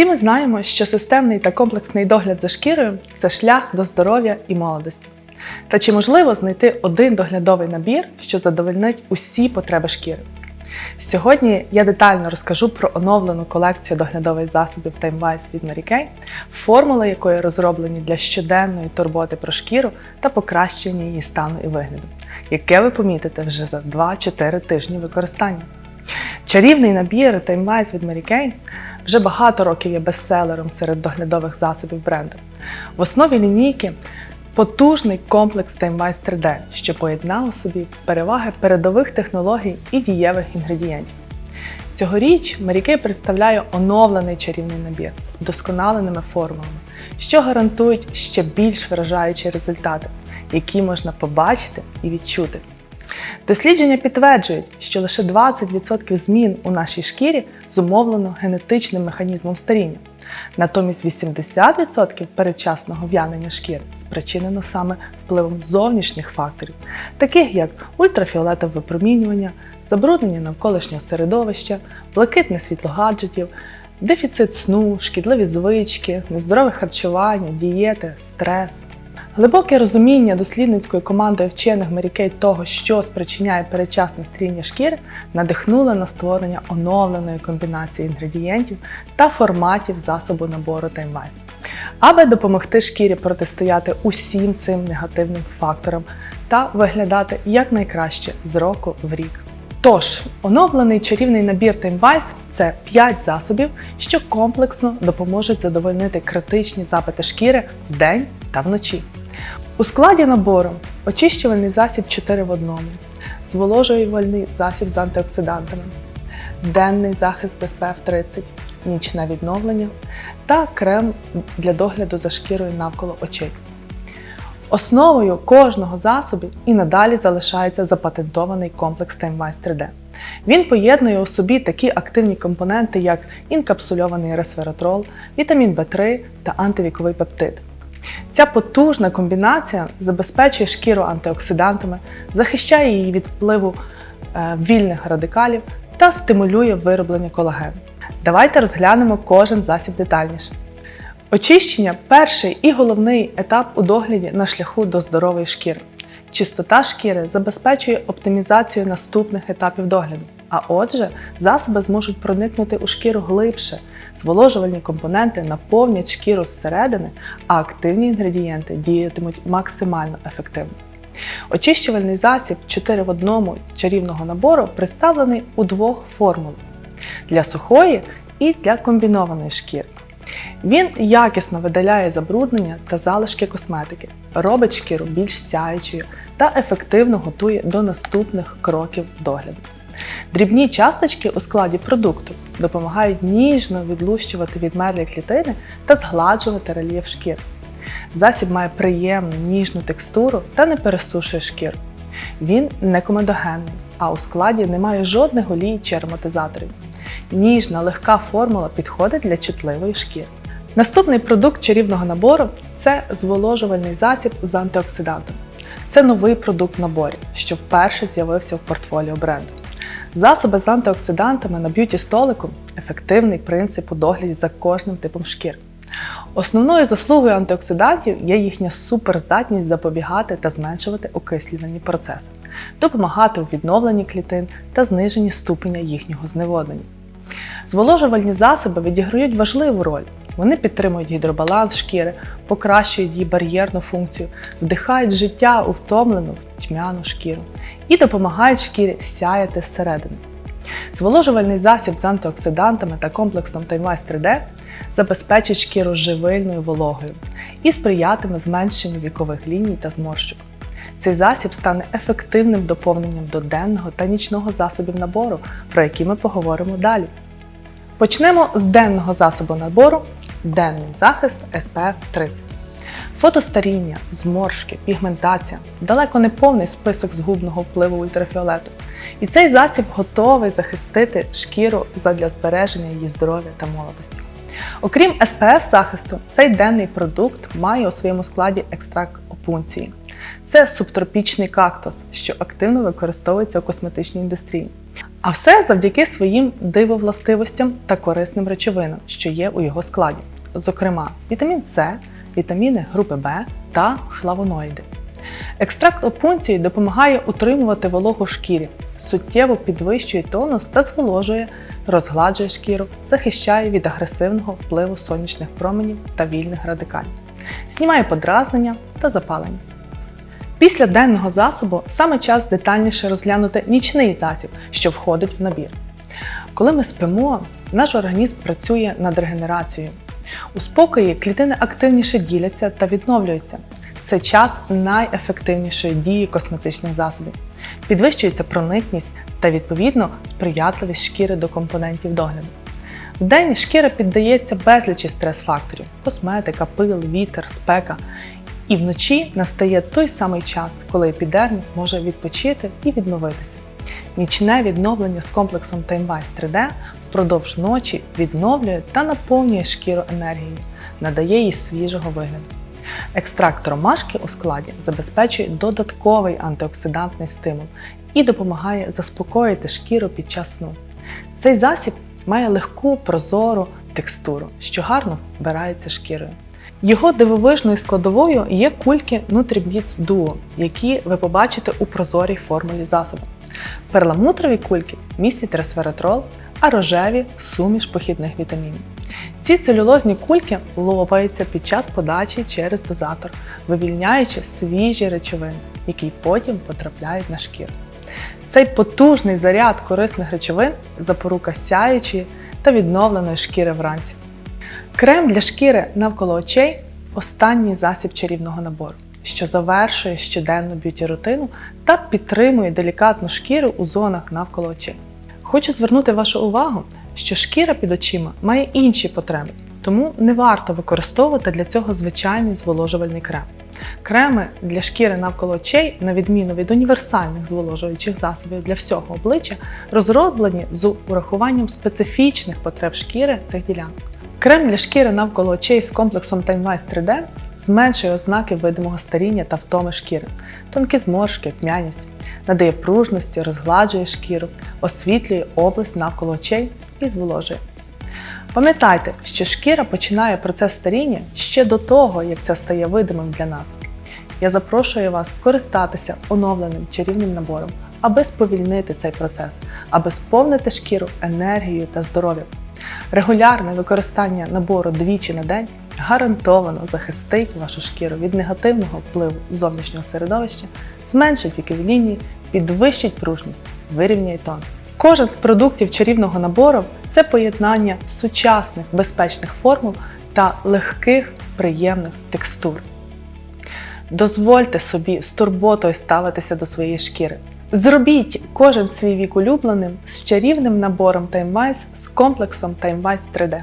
Всі ми знаємо, що системний та комплексний догляд за шкірою це шлях до здоров'я і молодості. Та чи можливо знайти один доглядовий набір, що задовольнить усі потреби шкіри? Сьогодні я детально розкажу про оновлену колекцію доглядових засобів TimeWise від Mary формули якої розроблені для щоденної турботи про шкіру та покращення її стану і вигляду, яке ви помітите вже за 2-4 тижні використання. Чарівний набір TimeWise від Mary Kay вже багато років є бестселером серед доглядових засобів бренду. В основі лінійки потужний комплекс TimeWise 3D, що поєднав у собі переваги передових технологій і дієвих інгредієнтів. Цьогоріч Kay представляє оновлений чарівний набір з вдосконаленими формулами, що гарантують ще більш вражаючі результати, які можна побачити і відчути. Дослідження підтверджують, що лише 20% змін у нашій шкірі зумовлено генетичним механізмом старіння. Натомість 80% передчасного в'янення шкіри спричинено саме впливом зовнішніх факторів, таких як ультрафіолетове випромінювання, забруднення навколишнього середовища, блакитне світло гаджетів, дефіцит сну, шкідливі звички, нездорове харчування, дієти, стрес. Глибоке розуміння дослідницькою командою вчених Kay того, що спричиняє передчасне старіння шкіри, надихнуло на створення оновленої комбінації інгредієнтів та форматів засобу набору TimeWise. Аби допомогти шкірі протистояти усім цим негативним факторам та виглядати якнайкраще з року в рік. Тож, оновлений чарівний набір TimeWise – це 5 засобів, що комплексно допоможуть задовольнити критичні запити шкіри вдень та вночі. У складі набору очищувальний засіб 4 в 1, зволожувальний засіб з антиоксидантами, денний захист SPF 30, нічне відновлення та крем для догляду за шкірою навколо очей. Основою кожного засобу і надалі залишається запатентований комплекс TimeWise 3D. Він поєднує у собі такі активні компоненти, як інкапсульований ресвератрол, вітамін В3 та антивіковий пептид. Ця потужна комбінація забезпечує шкіру антиоксидантами, захищає її від впливу е, вільних радикалів та стимулює вироблення колагену. Давайте розглянемо кожен засіб детальніше. Очищення перший і головний етап у догляді на шляху до здорової шкіри. Чистота шкіри забезпечує оптимізацію наступних етапів догляду. А отже, засоби зможуть проникнути у шкіру глибше, зволожувальні компоненти наповнять шкіру зсередини, а активні інгредієнти діятимуть максимально ефективно. Очищувальний засіб 4 в 1 чарівного набору представлений у двох формулах для сухої і для комбінованої шкіри. Він якісно видаляє забруднення та залишки косметики, робить шкіру більш сяючою та ефективно готує до наступних кроків догляду. Дрібні часточки у складі продукту допомагають ніжно відлущувати відмерлі клітини та згладжувати рельєф шкіри. Засіб має приємну ніжну текстуру та не пересушує шкіру. Він не комедогенний, а у складі немає жодних олій чи ароматизаторів. Ніжна, легка формула підходить для чутливої шкіри. Наступний продукт чарівного набору це зволожувальний засіб з антиоксидантами. Це новий продукт в наборі, що вперше з'явився в портфоліо бренду. Засоби з антиоксидантами на б'юті столику ефективний принцип у догляді за кожним типом шкір. Основною заслугою антиоксидантів є їхня суперздатність запобігати та зменшувати окислювальні процеси, допомагати у відновленні клітин та зниженні ступеня їхнього зневоднення. Зволожувальні засоби відіграють важливу роль. Вони підтримують гідробаланс шкіри, покращують її бар'єрну функцію, вдихають життя у втомлену тьмяну шкіру і допомагають шкірі сяяти зсередини. Зволожувальний засіб з антиоксидантами та комплексом TimeWise 3D забезпечить шкіру живильною вологою і сприятиме зменшенню вікових ліній та зморщок. Цей засіб стане ефективним доповненням до денного та нічного засобів набору, про які ми поговоримо далі. Почнемо з денного засобу набору денний захист SPF 30. Фотостаріння, зморшки, пігментація далеко не повний список згубного впливу ультрафіолету. І цей засіб готовий захистити шкіру задля збереження її здоров'я та молодості. Окрім SPF захисту, цей денний продукт має у своєму складі екстракт опунції. Це субтропічний кактус, що активно використовується у косметичній індустрії. А все завдяки своїм дивовластивостям та корисним речовинам, що є у його складі, зокрема вітамін С, вітаміни групи В та флавоноїди. Екстракт опунції допомагає утримувати вологу шкірі, суттєво підвищує тонус та зволожує, розгладжує шкіру, захищає від агресивного впливу сонячних променів та вільних радикалів, знімає подразнення та запалення. Після денного засобу саме час детальніше розглянути нічний засіб, що входить в набір. Коли ми спимо, наш організм працює над регенерацією. У спокої клітини активніше діляться та відновлюються. Це час найефективнішої дії косметичних засобів. Підвищується проникність та, відповідно, сприятливість шкіри до компонентів догляду. Вдень шкіра піддається безлічі стрес-факторів косметика, пил, вітер, спека. І вночі настає той самий час, коли епідерміс може відпочити і відновитися. Нічне відновлення з комплексом TimeWise 3D впродовж ночі відновлює та наповнює шкіру енергією, надає їй свіжого вигляду. Екстракт ромашки у складі забезпечує додатковий антиоксидантний стимул і допомагає заспокоїти шкіру під час сну. Цей засіб має легку прозору текстуру, що гарно вбирається шкірою. Його дивовижною складовою є кульки Nutribits Duo, які ви побачите у прозорій формулі засобу. Перламутрові кульки містять ресвератрол, а рожеві суміш похідних вітамінів. Ці целюлозні кульки лопаються під час подачі через дозатор, вивільняючи свіжі речовини, які потім потрапляють на шкіру. Цей потужний заряд корисних речовин запорука сяючої та відновленої шкіри вранці. Крем для шкіри навколо очей останній засіб чарівного набору, що завершує щоденну б'юті-рутину та підтримує делікатну шкіру у зонах навколо очей. Хочу звернути вашу увагу, що шкіра під очима має інші потреби, тому не варто використовувати для цього звичайний зволожувальний крем. Креми для шкіри навколо очей, на відміну від універсальних зволожуючих засобів для всього обличчя, розроблені з урахуванням специфічних потреб шкіри цих ділянок. Крем для шкіри навколо очей з комплексом TimeWise 3D зменшує ознаки видимого старіння та втоми шкіри, тонкі зморшки, п'яність, надає пружності, розгладжує шкіру, освітлює область навколо очей і зволожує. Пам'ятайте, що шкіра починає процес старіння ще до того, як це стає видимим для нас. Я запрошую вас скористатися оновленим чарівним набором, аби сповільнити цей процес, аби сповнити шкіру енергією та здоров'ям. Регулярне використання набору двічі на день гарантовано захистить вашу шкіру від негативного впливу зовнішнього середовища, зменшить вікові лінії, підвищить пружність, вирівняє тон. Кожен з продуктів чарівного набору це поєднання сучасних безпечних формул та легких приємних текстур. Дозвольте собі з турботою ставитися до своєї шкіри. Зробіть кожен свій вік улюбленим з чарівним набором TimeWise з комплексом TimeWise 3D.